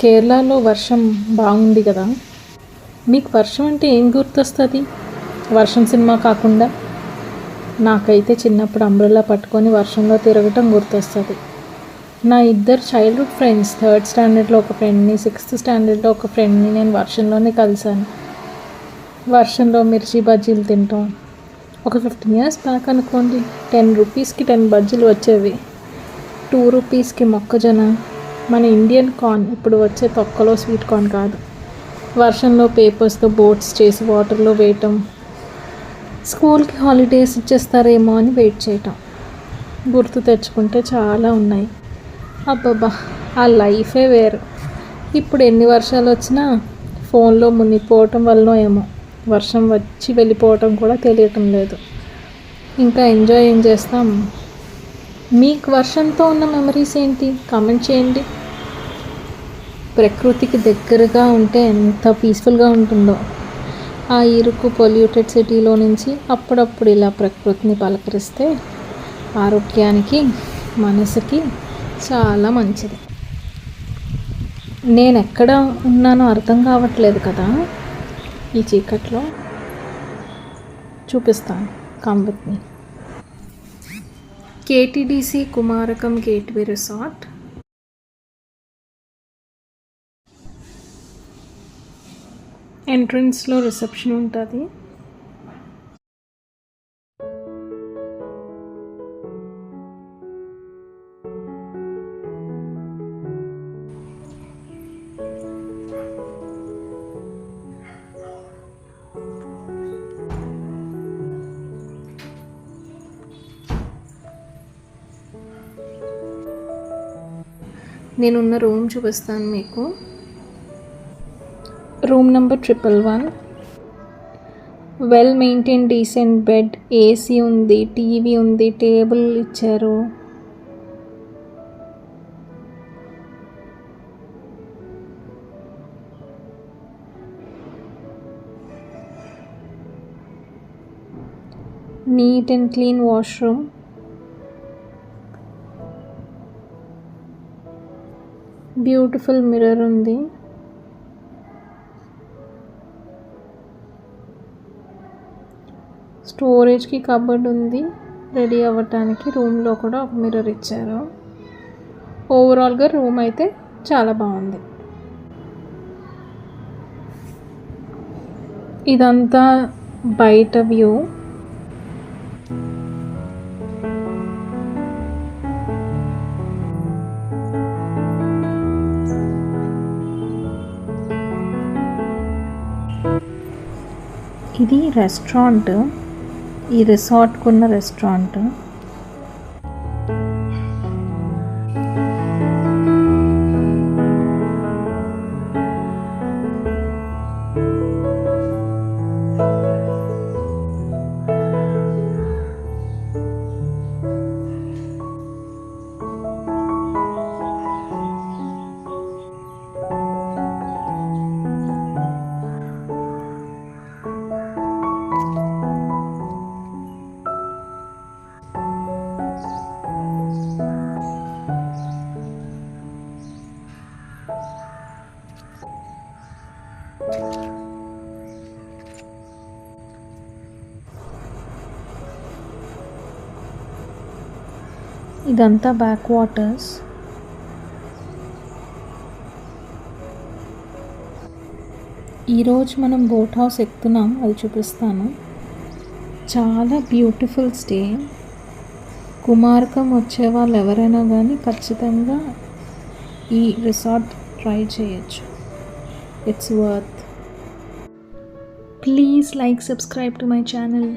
కేరళలో వర్షం బాగుంది కదా. మీకు వర్షం అంటే ఏం గుర్తొస్తుంది? వర్షం సినిమా కాకుండా నాకైతే చిన్నప్పుడు అంబ్రెల్లా పట్టుకొని వర్షంలో తిరగటం గుర్తొస్తుంది. నా ఇద్దరు చైల్డ్హుడ్ ఫ్రెండ్స్ థర్డ్ స్టాండర్డ్లో ఒక ఫ్రెండ్ని సిక్స్త్ స్టాండర్డ్లో ఒక ఫ్రెండ్ని నేను వర్షంలోనే కలిశాను. వర్షంలో మిర్చి బజ్జీలు తింటాం. ఒక ఫిఫ్టీన్ ఇయర్స్ బ్యాక్ అనుకోండి టెన్ రూపీస్కి టెన్ బజ్జీలు వచ్చేవి. టూ రూపీస్కి మొక్కజొన్న మన ఇండియన్ కార్న్ ఇప్పుడు వచ్చే తొక్కలో స్వీట్ కార్న్ కాదు. వర్షంలో పేపర్స్తో బోట్స్ చేసి వాటర్లో వేయటం స్కూల్కి హాలిడేస్ ఇచ్చేస్తారేమో అని వెయిట్ చేయటం. గుర్తు తెచ్చుకుంటే చాలా ఉన్నాయి. అబ్బబ్బా ఆ లైఫే వేరు. ఇప్పుడు ఎన్ని వర్షాలు వచ్చినా ఫోన్లో మునిగిపోవటం వల్లనో ఏమో వర్షం వచ్చి వెళ్ళిపోవటం కూడా తెలియటం లేదు. ఇంకా ఎంజాయ్ ఏం చేస్తాం? మీకు వర్షంతో ఉన్న మెమరీస్ ఏంటి? కామెంట్ చేయండి. ప్రకృతికి దగ్గరగా ఉంటే ఎంత పీస్ఫుల్గా ఉంటుందో. ఆ ఇరుకు పొల్యూటెడ్ సిటీలో నుంచి అప్పుడప్పుడు ఇలా ప్రకృతిని పలకరిస్తే ఆరోగ్యానికి మనసుకి చాలా మంచిది. నేను ఎక్కడ ఉన్నానో అర్థం కావట్లేదు కదా. ఈ చీకట్లో చూపిస్తాను come with me KTDC Kumarakom gateway resort. ఎంట్రన్స్లో రిసెప్షన్ ఉంటుంది. నేనున్న రూమ్ చూపిస్తాను మీకు. Room number triple one. Well maintain decent bed AC ఉంది టీవీ ఉంది టేబుల్ ఇచ్చారు. Neat and clean washroom. Beautiful mirror ఉంది. స్టోరేజ్కి కబర్డ్ ఉంది. రెడీ అవ్వటానికి రూమ్లో కూడా ఒక మిర్రర్ ఇచ్చారు. ఓవరాల్గా రూమ్ అయితే చాలా బాగుంది. ఇదంతా బయట వ్యూ. ఇది రెస్టారెంట్. ఈ రిసార్ట్కున్న రెస్టారెంట్. ఇదంతా బ్యాక్ వాటర్స్ ఈరోజు మనం బోట్ హౌస్ ఎక్కుతున్నాం అది చూపిస్తాను. చాలా బ్యూటిఫుల్ స్టే. కుమారకం వచ్చే వాళ్ళు ఎవరైనా కానీ ఖచ్చితంగా ఈ రిసార్ట్ ట్రై చేయొచ్చు. It's worth please like subscribe to my channel